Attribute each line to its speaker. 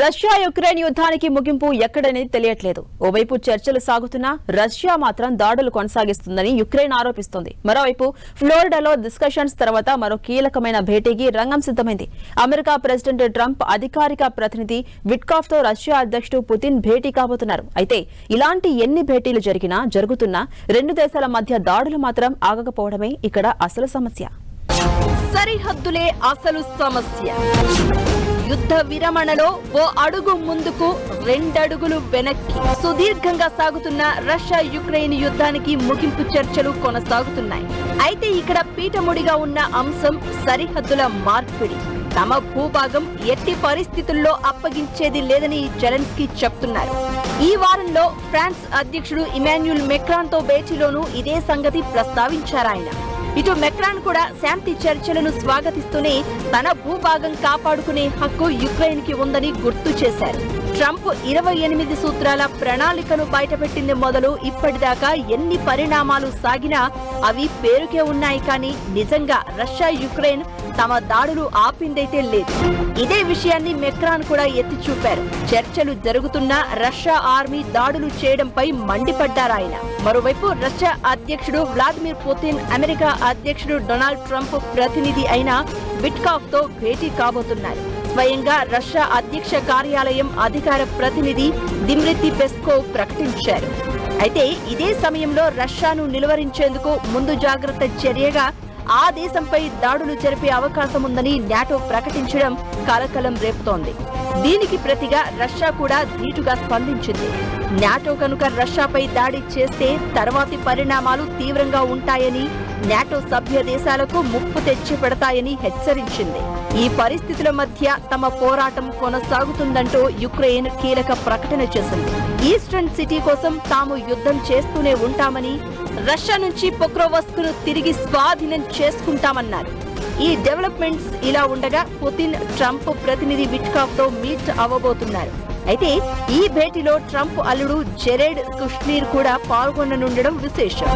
Speaker 1: Russia Ukraine యుద్ధానికి ముగింపు ఎక్కడనేది తెలియట్లేదు. ఓవైపు చర్చలు సాగుతున్నా రష్యా మాత్రం దాడులు కొనసాగిస్తుందని యుక్రెయిన్ ఆరోపిస్తోంది. మరోవైపు ఫ్లోరిడాలో డిస్కషన్స్ తర్వాత మరో కీలకమైన భేటీకి రంగం సిద్ధమైంది. అమెరికా ప్రెసిడెంట్ ట్రంప్ అధికారిక ప్రతినిధి విట్కాఫ్తో రష్యా అధ్యక్షుడు పుతిన్ భేటీ కాబోతున్నారు. అయితే ఇలాంటి ఎన్ని భేటీలు జరిగినా జరుగుతున్నా రెండు దేశాల మధ్య దాడులు మాత్రం ఆగకపోవడమే ఇక్కడ అసలు సమస్య. సరిహద్దులే అసలు సమస్య. యుద్ధ విరమణలో ఓ అడుగు ముందుకు రెండడుగులు వెనక్కి. సుదీర్ఘంగా సాగుతున్న రష్యా యుక్రెయిన్ యుద్ధానికి ముగింపు చర్చలు కొనసాగుతున్నాయి. అయితే ఇక్కడ పీఠముడిగా ఉన్న అంశం సరిహద్దుల మార్పిడి. తమ భూభాగం ఎట్టి పరిస్థితుల్లో అప్పగించేది లేదని జెలెన్స్కీ చెప్తున్నారు. ఈ వారంలో ఫ్రాన్స్ అధ్యక్షుడు ఇమాన్యుల్ మెక్రాన్తో భేటీలోనూ ఇదే సంగతి ప్రస్తావించారాయన. ఇటు మెక్రాన్ కూడా శాంతి చర్చలను స్వాగతిస్తూనే తన భూభాగం కాపాడుకునే హక్కు యుక్రెయిన్కి ఉందని గుర్తు చేశారు. ట్రంప్ ఇరవై ఎనిమిది సూత్రాల ప్రణాళికను బయటపెట్టింది మొదలు ఇప్పటిదాకా ఎన్ని పరిణామాలు సాగినా అవి పేరుకే ఉన్నాయి కానీ నిజంగా రష్యా యుక్రెయిన్ తమ దాడులు ఆపిందైతే లేదు. ఇదే విషయాన్ని మెక్రాన్ కూడా ఎత్తి చూపారు. చర్చలు జరుగుతున్నా రష్యా ఆర్మీ దాడులు చేయడంపై మండిపడ్డారాయన మరోవైపు రష్యా అధ్యక్షుడు వ్లాదిమిర్ పుతిన్ అమెరికా అధ్యక్షుడు డొనాల్డ్ ట్రంప్ ప్రతినిధి అయిన బిట్కాఫ్తో భేటీ కాబోతున్నారు. స్వయంగా రష్యా అధ్యక్ష కార్యాలయం అధికార ప్రతినిధి దిమ్రితి పెస్కోవ్ ప్రకటించారు. అయితే ఇదే సమయంలో రష్యాను నిలువరించేందుకు ముందు జాగ్రత్త చర్యగా ఆ దేశంపై దాడులు జరిపే అవకాశం ఉందని నాటో ప్రకటించడం కలకలం రేపుతోంది. దీనికి ప్రతిగా రష్యా కూడా ధీటుగా స్పందించింది. నాటో కనుక రష్యాపై దాడి చేస్తే తర్వాతి పరిణామాలు తీవ్రంగా ఉంటాయని నాటో సభ్య దేశాలకు ముప్పు తెచ్చి పెడతాయని హెచ్చరించింది. ఈ పరిస్థితుల మధ్య తమ పోరాటం కొనసాగుతుందంటూ యుక్రెయిన్ కీలక ప్రకటన చేసింది. ఈస్టర్న్ సిటీ కోసం తాము యుద్ధం చేస్తూనే ఉంటామని రష్యా నుంచి పొక్రోవస్కును తిరిగి స్వాధీనం చేసుకుంటామన్నారు. ఈ డెవలప్మెంట్స్ ఇలా ఉండగా పుతిన్ ట్రంప్ ప్రతినిధి విట్కాఫ్తో మీట్ అవ్వబోతున్నారు. అయితే ఈ భేటీలో ట్రంప్ అల్లుడు జెరెడ్ కుష్నీర్ కూడా పాల్గొననుండడం విశేషం.